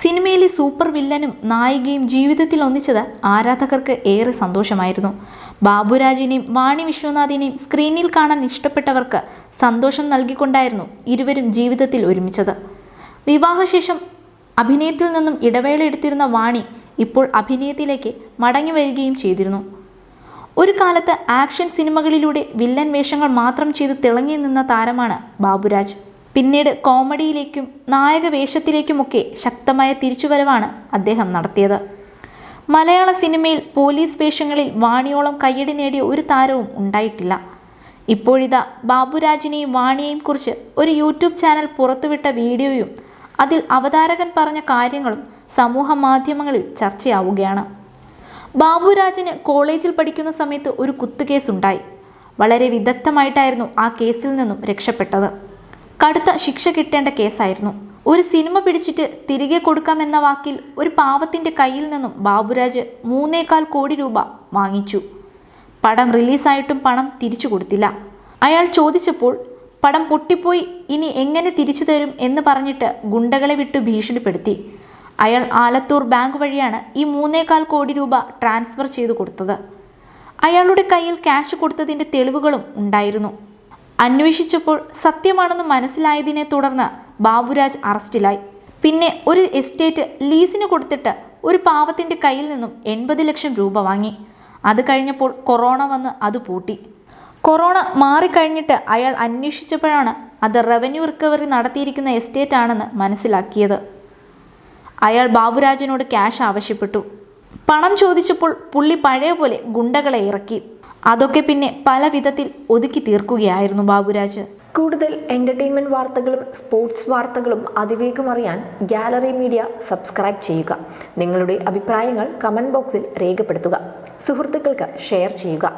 സിനിമയിലെ സൂപ്പർ വില്ലനും നായികയും ജീവിതത്തിൽ ഒന്നിച്ചത് ആരാധകർക്ക് ഏറെ സന്തോഷമായിരുന്നു. ബാബുരാജിനെയും വാണി വിശ്വനാഥിനെയും സ്ക്രീനിൽ കാണാൻ ഇഷ്ടപ്പെട്ടവർക്ക് സന്തോഷം നൽകിക്കൊണ്ടായിരുന്നു ഇരുവരും ജീവിതത്തിൽ ഒരുമിച്ചത്. വിവാഹശേഷം അഭിനയത്തിൽ നിന്നും ഇടവേള എടുത്തിരുന്ന വാണി ഇപ്പോൾ അഭിനയത്തിലേക്ക് മടങ്ങി വരികയും ചെയ്തിരുന്നു. ഒരു കാലത്ത് ആക്ഷൻ സിനിമകളിലൂടെ വില്ലൻ വേഷങ്ങൾ മാത്രം ചെയ്ത് തിളങ്ങി നിന്ന താരമാണ് ബാബുരാജ്. പിന്നീട് കോമഡിയിലേക്കും നായക വേഷത്തിലേക്കുമൊക്കെ ശക്തമായ തിരിച്ചുവരവാണ് അദ്ദേഹം നടത്തിയത്. മലയാള സിനിമയിൽ പോലീസ് വേഷങ്ങളിൽ വാണിയോളം കയ്യടി നേടിയ ഒരു താരവും ഉണ്ടായിട്ടില്ല. ഇപ്പോഴിതാ ബാബുരാജിനെയും വാണിയെയും കുറിച്ച് ഒരു യൂട്യൂബ് ചാനൽ പുറത്തുവിട്ട വീഡിയോയും അതിൽ അവതാരകൻ പറഞ്ഞ കാര്യങ്ങളും സമൂഹ മാധ്യമങ്ങളിൽ ചർച്ചയാവുകയാണ്. ബാബുരാജിന് കോളേജിൽ പഠിക്കുന്ന സമയത്ത് ഒരു കുത്തുകേസ് ഉണ്ടായി വളരെ വിദഗ്ധമായിട്ടായിരുന്നു ആ കേസിൽ നിന്നും രക്ഷപ്പെട്ടത്. കടുത്ത ശിക്ഷ കിട്ടേണ്ട കേസായിരുന്നു. ഒരു സിനിമ പിടിച്ചിട്ട് തിരികെ കൊടുക്കാമെന്ന വാക്കിൽ ഒരു പാവത്തിന്റെ കയ്യിൽ നിന്നും ബാബുരാജ് മൂന്നേകാൽ കോടി രൂപ വാങ്ങിച്ചു. പടം റിലീസായിട്ടും പണം തിരിച്ചു കൊടുത്തില്ല. അയാൾ ചോദിച്ചപ്പോൾ പടം പൊട്ടിപ്പോയി ഇനി എങ്ങനെ തിരിച്ചു തരും? എന്ന് പറഞ്ഞിട്ട് ഗുണ്ടകളെ വിട്ടു ഭീഷണിപ്പെടുത്തി. അയാൾ ആലത്തൂർ ബാങ്ക് വഴിയാണ് ഈ മൂന്നേകാൽ കോടി രൂപ ട്രാൻസ്ഫർ ചെയ്തു കൊടുത്തത്. അയാളുടെ കയ്യിൽ ക്യാഷ് കൊടുത്തതിന്റെ തെളിവുകളും ഉണ്ടായിരുന്നു. അന്വേഷിച്ചപ്പോൾ സത്യമാണെന്ന് മനസ്സിലായതിനെ തുടർന്ന് ബാബുരാജ് അറസ്റ്റിലായി. പിന്നെ ഒരു എസ്റ്റേറ്റ് ലീസിന് കൊടുത്തിട്ട് ഒരു പാവത്തിന്റെ കയ്യിൽ നിന്നും എൺപത് ലക്ഷം രൂപ വാങ്ങി. അത് കഴിഞ്ഞപ്പോൾ കൊറോണ വന്ന് അത് പൂട്ടി. കൊറോണ മാറിക്കഴിഞ്ഞിട്ട് അയാൾ അന്വേഷിച്ചപ്പോഴാണ് അത് റവന്യൂ റിക്കവറി നടത്തിയിരിക്കുന്ന എസ്റ്റേറ്റ് ആണെന്ന് മനസ്സിലാക്കിയത്. അയാൾ ബാബുരാജിനോട് ക്യാഷ് ആവശ്യപ്പെട്ടു. പണം ചോദിച്ചപ്പോൾ പുള്ളി പഴയ പോലെ ഗുണ്ടകളെ ഇറക്കി. അതൊക്കെ പിന്നെ പല വിധത്തിൽ ഒതുക്കി തീർക്കുകയായിരുന്നു ബാബുരാജ്. കൂടുതൽ എന്റർടൈൻമെന്റ് വാർത്തകളും സ്പോർട്സ് വാർത്തകളും അതിവേഗം അറിയാൻ ഗാലറി മീഡിയ സബ്സ്ക്രൈബ് ചെയ്യുക. നിങ്ങളുടെ അഭിപ്രായങ്ങൾ കമന്റ് ബോക്സിൽ രേഖപ്പെടുത്തുക. സുഹൃത്തുക്കൾക്ക് ഷെയർ ചെയ്യുക.